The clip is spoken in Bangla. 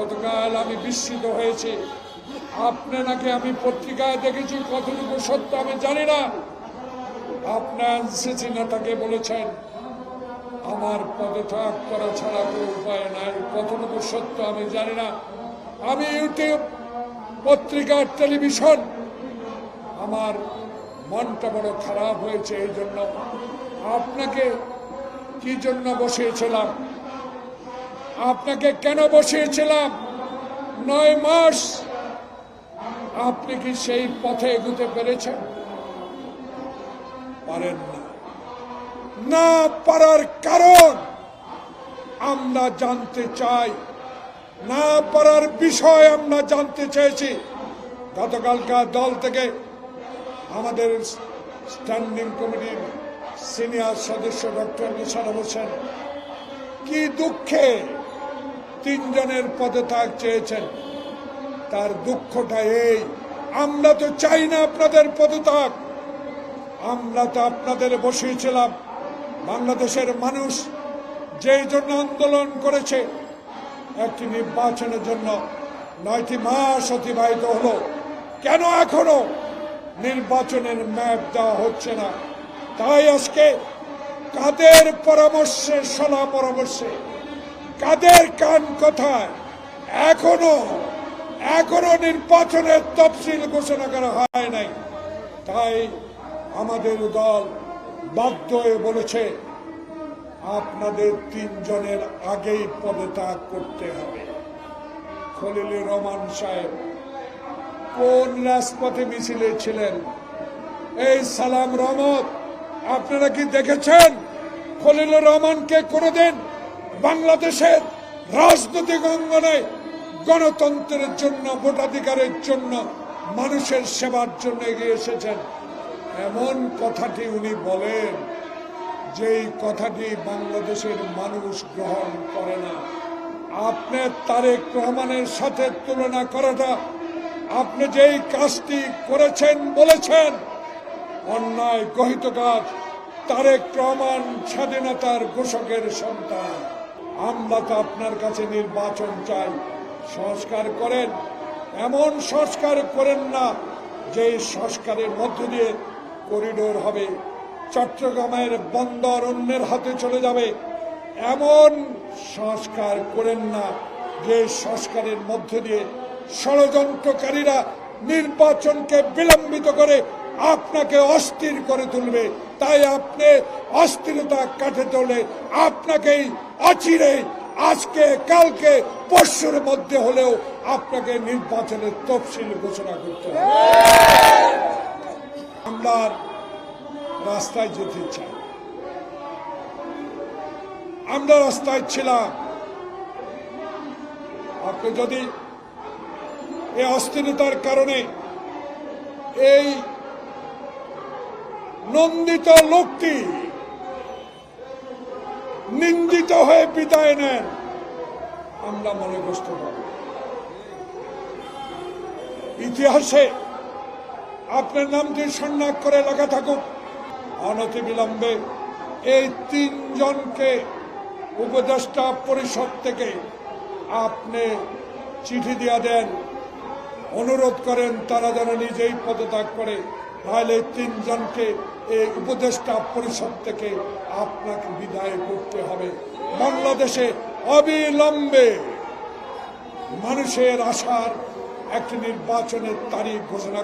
গতকাল আমি বিস্মিত হয়েছি। আপনি নাকি আমি পত্রিকায় দেখেছি, কতটুকু সত্য আমি জানি না। আপনার সিসি নেতাকে বলেছেন, আমার পদত্যাগ করা ছাড়া কোনো উপায় নাই। কতটুকু সত্য আমি জানি না। আমি ইউটিউব পত্রিকার টেলিভিশন, আমার মনটা বড় খারাপ হয়েছে এই জন্য আপনাকে কি জন্য বসিয়েছিলাম? আপনাকে কেন বসিয়েছিলাম? নয় মাস আপনি কি সেই পথে এগুতে পেরেছেন? পারেন না। না পারার কারণ আমরা জানতে চাই। না পারার বিষয় আমরা জানতে চেয়েছি। গতকালকার দল থেকে আমাদের স্ট্যান্ডিং কমিটির সিনিয়র সদস্য ডক্টর নিশার হোসেন, কি দুঃখে তিনজনের পদত্যাগ চেয়েছেন। তার দুঃখটা এই, আমরা তো চাই না আপনাদের পদত্যাগ। আমরা তো আপনাদের বসিয়েছিলাম। বাংলাদেশের মানুষ যেই জন্য আন্দোলন করেছে, একটি নির্বাচনের জন্য নয়টি মাস অতিবাহিত হলো। কেন এখনও নির্বাচনের ম্যাপ দেওয়া হচ্ছে না? তাই আজকে কাদের পরামর্শে, সলা পরামর্শে কাদের কান কথায়? এখনও এখনও নির্বাচনের তফসিল ঘোষণা করা হয় নাই। তাই আমাদের দল বাধ্য হয়ে বলেছে, আপনাদের তিনজনের আগেই পদত্যাগ করতে হবে। খলিলুর রহমান সাহেব, কোন রাজপথে মিছিলে ছিলেন? এই সালাম রহমত, আপনারা কি দেখেছেন? খলিলুর রহমানকে কোনোদিন বাংলাদেশের রাজনৈতিক অঙ্গনে গণতন্ত্রের জন্য, ভোটাধিকারের জন্য, মানুষের সেবার জন্য এগিয়ে এসেছেন। এমন কথাটি উনি বলেন, যেই কথাটি বাংলাদেশের মানুষ গ্রহণ করে না। আপনি তারেক রহমানের সাথে তুলনা করাটা, আপনি যেই কাজটি করেছেন বলেছেন, অন্যায়, গহিত কাজ, তারেক রহমান স্বাধীনতার ঘোষকের সন্তান। আমরা তো আপনার কাছে নির্বাচন চাই। সংস্কার করেন, এমন সংস্কার করেন না যে সংস্কারের মধ্য দিয়ে করিডোর হবে। চট্টগ্রামের বন্দর অন্যের হাতে চলে যাবে। এমন সংস্কার করেন না যে সংস্কারের মধ্য দিয়ে ষড়যন্ত্রকারীরা নির্বাচনকে বিলম্বিত করে আপনাকে অস্থির করে তুলবে। তাই আপনি অস্থিরতা কাটে তোলে, আপনাকেই অচিরে আজকে, কালকে, পরশুর মধ্যে হলেও আপনাকে নির্বাচনের তফসিল ঘোষণা করতে হবে। আমরা রাস্তায় যেতে চাই। আমরা রাস্তায় ছিলাম। আপনি যদি এই অস্থিরতার কারণে এই নন্দিত লোকটি নিন্দিত হয়ে বিদায় নেন। আমরা মনে কষ্ট ইতিহাসে আপনার নামটি সন্ন্যাস করে লেখা থাকুক। অনতি বিলম্বে এই তিনজনকে উপদেষ্টা পরিষদ থেকে আপনি চিঠি দিয়া দেন। অনুরোধ করেন তারা যেন নিজেই পদত্যাগ করে এই তিনজনকে এই উপদেষ্টা পরিষদ থেকে আপনাকে বিদায় করতে হবে। বাংলাদেশে অবিলম্বে মানুষের আশার একটি নির্বাচনের তারিখ ঘোষণা